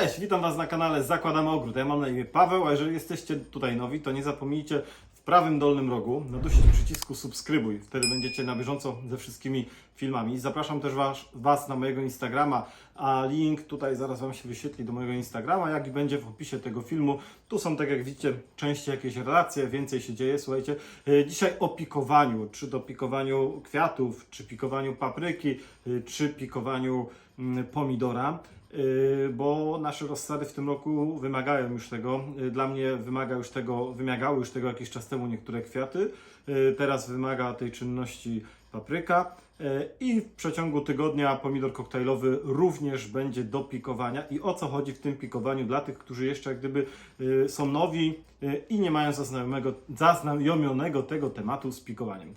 Cześć, witam Was na kanale Zakładamy Ogród. Ja mam na imię Paweł, a jeżeli jesteście tutaj nowi, to nie zapomnijcie w prawym dolnym rogu nadusić przycisku subskrybuj. Wtedy będziecie na bieżąco ze wszystkimi filmami. Zapraszam też was, was na mojego Instagrama, a link tutaj zaraz Wam się wyświetli do mojego Instagrama, jak i będzie w opisie tego filmu. Tu są, tak jak widzicie, częściej jakieś relacje, więcej się dzieje. Słuchajcie, e, dzisiaj o pikowaniu, czy to pikowaniu kwiatów, czy pikowaniu papryki, e, czy pikowaniu mm, pomidora. Yy, bo nasze rozsady w tym roku wymagają już tego. Dla mnie wymaga już tego, wymagały już tego jakiś czas temu niektóre kwiaty. Teraz wymaga tej czynności papryka. Yy, I w przeciągu tygodnia pomidor koktajlowy również będzie do pikowania. I o co chodzi w tym pikowaniu dla tych, którzy jeszcze jak gdyby yy, są nowi yy, i nie mają zaznajomionego tego tematu z pikowaniem.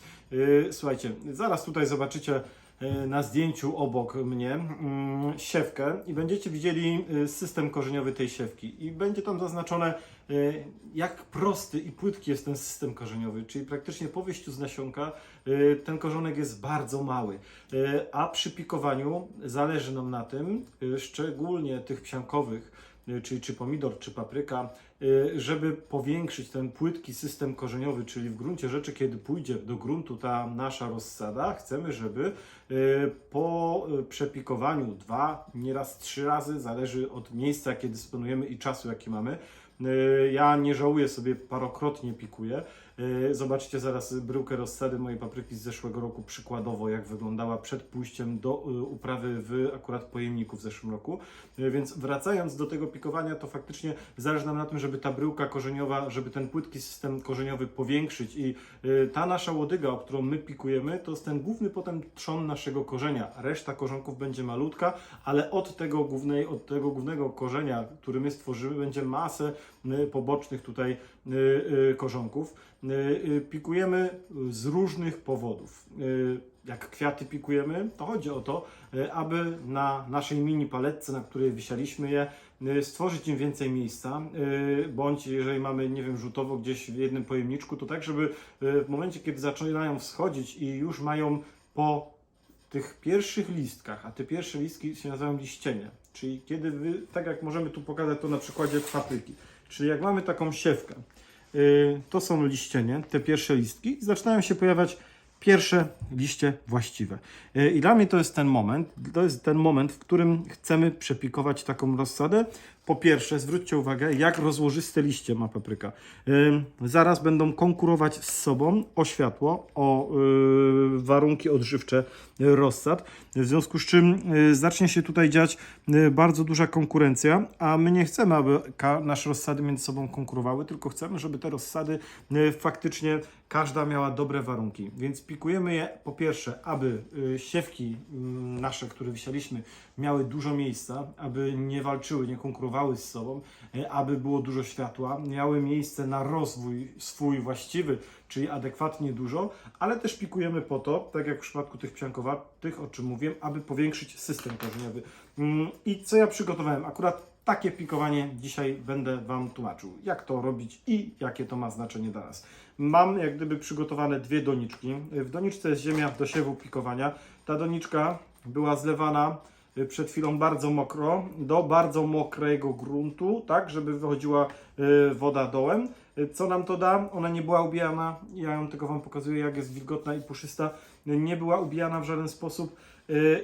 Słuchajcie, zaraz tutaj zobaczycie e, na zdjęciu obok mnie mm, siewkę i będziecie widzieli e, system korzeniowy tej siewki. I będzie tam zaznaczone e, jak prosty i płytki jest ten system korzeniowy, czyli praktycznie po wyjściu z nasionka e, ten korzonek jest bardzo mały, E, a przy pikowaniu zależy nam na tym, e, szczególnie tych psiankowych, e, czyli czy pomidor, czy papryka, e, żeby powiększyć ten płytki system korzeniowy, czyli w gruncie rzeczy, kiedy pójdzie do gruntu ta nasza rozsada, chcemy, żeby e, po e, przepikowaniu dwa, nieraz trzy razy, zależy od miejsca, jakie dysponujemy i czasu, jaki mamy. Ja nie żałuję sobie, parokrotnie pikuję. Zobaczycie zaraz bryłkę rozsady mojej papryki z zeszłego roku, przykładowo jak wyglądała przed pójściem do uprawy w akurat pojemniku w zeszłym roku. Więc wracając do tego pikowania, to faktycznie zależy nam na tym, żeby ta bryłka korzeniowa, żeby ten płytki system korzeniowy powiększyć i e, ta nasza łodyga, o którą my pikujemy, to jest ten główny potem trzon naszego korzenia. Reszta korzonków będzie malutka, ale od tego, głównej, od tego głównego korzenia, który my stworzymy, będzie masę y, pobocznych tutaj y, y, korzonków. Y, y, Pikujemy z różnych powodów. Jak kwiaty pikujemy, to chodzi o to, y, aby na naszej mini paletce, na której wysialiśmy je, y, stworzyć im więcej miejsca, y, bądź jeżeli mamy, nie wiem, rzutowo gdzieś w jednym pojemniczku, to tak, żeby w momencie, kiedy zaczynają wschodzić i już mają po tych pierwszych listkach, a te pierwsze listki się nazywają liścienie, czyli kiedy wy, tak jak możemy tu pokazać to na przykładzie papryki, czyli jak mamy taką siewkę, to są liścienie, te pierwsze listki zaczynają się pojawiać pierwsze liście właściwe. Yy, I dla mnie to jest ten moment, to jest ten moment, w którym chcemy przepikować taką rozsadę. Po pierwsze, zwróćcie uwagę, jak rozłożyste liście ma papryka. Zaraz będą konkurować z sobą o światło, o yy, warunki odżywcze yy, rozsad. W związku z czym yy, zacznie się tutaj dziać bardzo duża konkurencja, a my nie chcemy, aby nasze rozsady między sobą konkurowały, tylko chcemy, żeby te rozsady faktycznie każda miała dobre warunki. Więc pikujemy je po pierwsze, aby siewki nasze, które wysialiśmy, miały dużo miejsca, aby nie walczyły, nie konkurowały z sobą, e, aby było dużo światła, miały miejsce na rozwój swój właściwy, czyli adekwatnie dużo, ale też pikujemy po to, tak jak w przypadku tych psiankowatych, o czym mówiłem, aby powiększyć system korzeniowy. Mm, I co ja przygotowałem? Akurat takie pikowanie dzisiaj będę Wam tłumaczył, jak to robić i jakie to ma znaczenie dla nas. Mam jak gdyby przygotowane dwie doniczki. W doniczce jest ziemia do siewu pikowania. Ta doniczka była zlewana przed chwilą bardzo mokro, do bardzo mokrego gruntu, tak, żeby wychodziła y, woda dołem. Y, Co nam to da? Ona nie była ubijana, ja ją tylko Wam pokazuję, jak jest wilgotna i puszysta. Y, Nie była ubijana w żaden sposób y,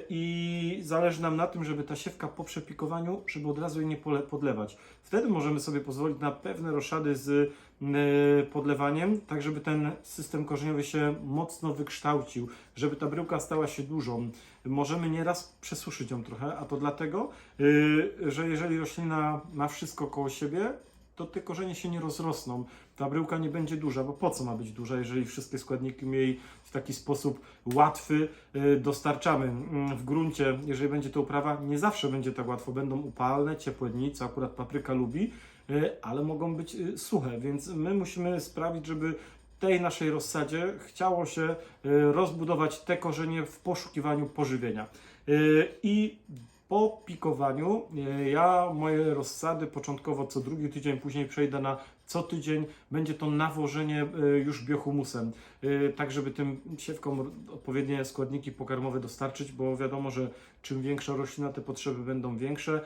i zależy nam na tym, żeby ta siewka po przepikowaniu, żeby od razu jej nie podlewać. Wtedy możemy sobie pozwolić na pewne roszady z y, podlewaniem, tak żeby ten system korzeniowy się mocno wykształcił, żeby ta bryłka stała się dużą. Możemy nieraz przesuszyć ją trochę, a to dlatego, y, że jeżeli roślina ma wszystko koło siebie, to te korzenie się nie rozrosną. Ta bryłka nie będzie duża, bo po co ma być duża, jeżeli wszystkie składniki jej w taki sposób łatwy y, dostarczamy. Mm, W gruncie, jeżeli będzie to uprawa, nie zawsze będzie tak łatwo. Będą upalne, ciepłe dni, co akurat papryka lubi, y, ale mogą być y, suche, więc my musimy sprawić, żeby tej naszej rozsadzie chciało się rozbudować te korzenie w poszukiwaniu pożywienia. I po pikowaniu. Y, ja moje rozsady początkowo co drugi tydzień, później przejdę na co tydzień. Będzie to nawożenie y, już biohumusem, y, tak żeby tym siewkom odpowiednie składniki pokarmowe dostarczyć, bo wiadomo, że czym większa roślina, te potrzeby będą większe.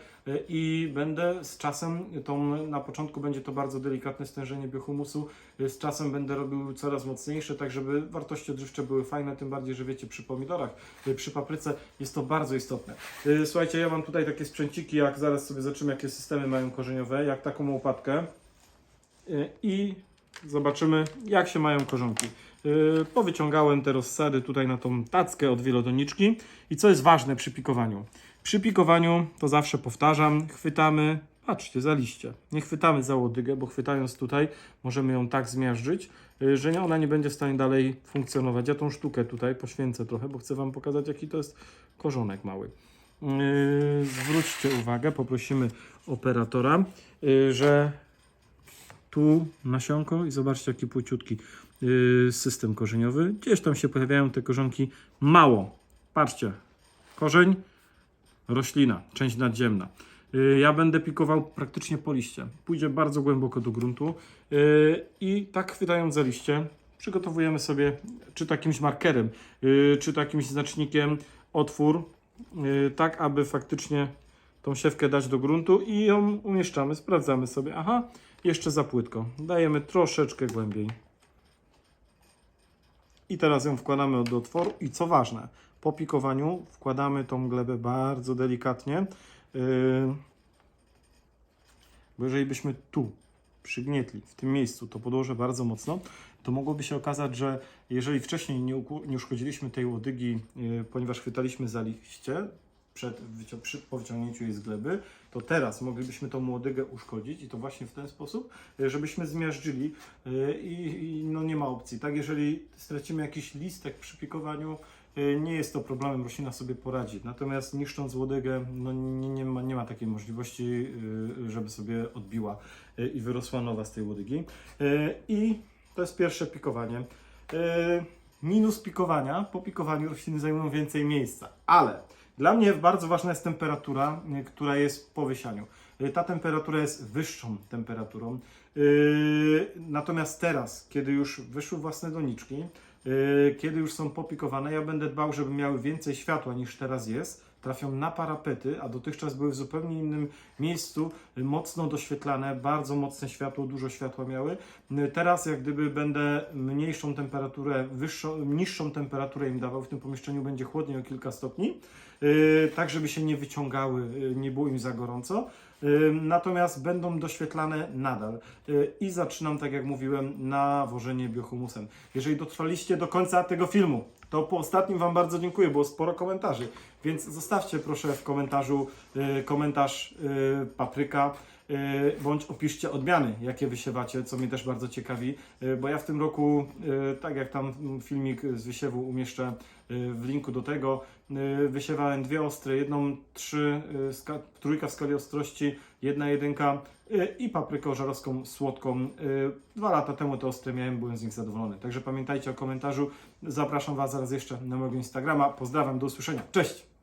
I będę z czasem, tą, na początku będzie to bardzo delikatne stężenie biohumusu, z czasem będę robił coraz mocniejsze, tak żeby wartości odżywcze były fajne, tym bardziej, że wiecie, przy pomidorach, przy papryce jest to bardzo istotne. Y, Słuchajcie, ja mam tutaj takie sprzęciki, jak zaraz sobie zobaczymy, jakie systemy mają korzeniowe, jak taką łopatkę y, i zobaczymy, jak się mają korzonki. Y, Powyciągałem te rozsady tutaj na tą tackę od wielodoniczki i co jest ważne przy pikowaniu. Przy pikowaniu, to zawsze powtarzam, chwytamy, patrzcie, za liście. Nie chwytamy za łodygę, bo chwytając tutaj możemy ją tak zmiażdżyć, y, że ona nie będzie w stanie dalej funkcjonować. Ja tą sztukę tutaj poświęcę trochę, bo chcę Wam pokazać, jaki to jest korzonek mały. Yy, zwróćcie uwagę, poprosimy operatora, yy, że tu nasionko i zobaczcie jaki płyciutki yy, system korzeniowy. Gdzieś tam się pojawiają te korzonki mało. Patrzcie, korzeń, roślina, część nadziemna. Ja będę pikował praktycznie po liście. Pójdzie bardzo głęboko do gruntu i tak chwytając za liście przygotowujemy sobie czy takimś markerem, yy, czy takimś znacznikiem otwór, tak aby faktycznie tą siewkę dać do gruntu i ją umieszczamy, sprawdzamy sobie. Aha, jeszcze za płytko. Dajemy troszeczkę głębiej. I teraz ją wkładamy do otworu i co ważne, po pikowaniu wkładamy tą glebę bardzo delikatnie, yy, bo jeżeli byśmy tu przygnietli, w tym miejscu, to podłoże bardzo mocno, to mogłoby się okazać, że jeżeli wcześniej nie, nie uszkodziliśmy tej łodygi, yy, ponieważ chwytaliśmy za liście, przed przy, po wyciągnięciu jej z gleby, to teraz moglibyśmy tą łodygę uszkodzić i to właśnie w ten sposób, y, żebyśmy zmiażdżyli y, i, i no nie ma opcji. Tak, jeżeli stracimy jakiś listek przy pikowaniu, y, nie jest to problemem, roślina sobie poradzi. Natomiast niszcząc łodygę, no nie, nie, ma, nie ma takiej możliwości, y, żeby sobie odbiła y, i wyrosła nowa z tej łodygi. Y, I to jest pierwsze pikowanie. Y, Minus pikowania, po pikowaniu rośliny zajmują więcej miejsca, ale dla mnie bardzo ważna jest temperatura, y, która jest po wysianiu. Y, Ta temperatura jest wyższą temperaturą. Yy, Natomiast teraz, kiedy już wyszły własne doniczki, yy, kiedy już są popikowane, ja będę dbał, żeby miały więcej światła niż teraz jest. Trafią na parapety, a dotychczas były w zupełnie innym miejscu, y, mocno doświetlane, bardzo mocne światło, dużo światła miały. Y, Teraz jak gdyby będę mniejszą temperaturę, wyższą, niższą temperaturę im dawał, w tym pomieszczeniu będzie chłodniej o kilka stopni, yy, tak żeby się nie wyciągały, yy, nie było im za gorąco. Natomiast będą doświetlane nadal. Yy, I zaczynam, tak jak mówiłem, nawożenie biohumusem. Jeżeli dotrwaliście do końca tego filmu, to po ostatnim Wam bardzo dziękuję, było sporo komentarzy. Więc zostawcie proszę w komentarzu yy, komentarz yy, papryka, bądź opiszcie odmiany, jakie wysiewacie, co mnie też bardzo ciekawi, yy, bo ja w tym roku, yy, tak jak tam filmik z wysiewu umieszczę w linku do tego, wysiewałem dwie ostre, jedną trzy, trójka w skali ostrości, jedna jedynka i paprykę ożarowską słodką. Dwa lata temu te ostre miałem, byłem z nich zadowolony. Także pamiętajcie o komentarzu. Zapraszam Was zaraz jeszcze na mojego Instagrama. Pozdrawiam, do usłyszenia. Cześć!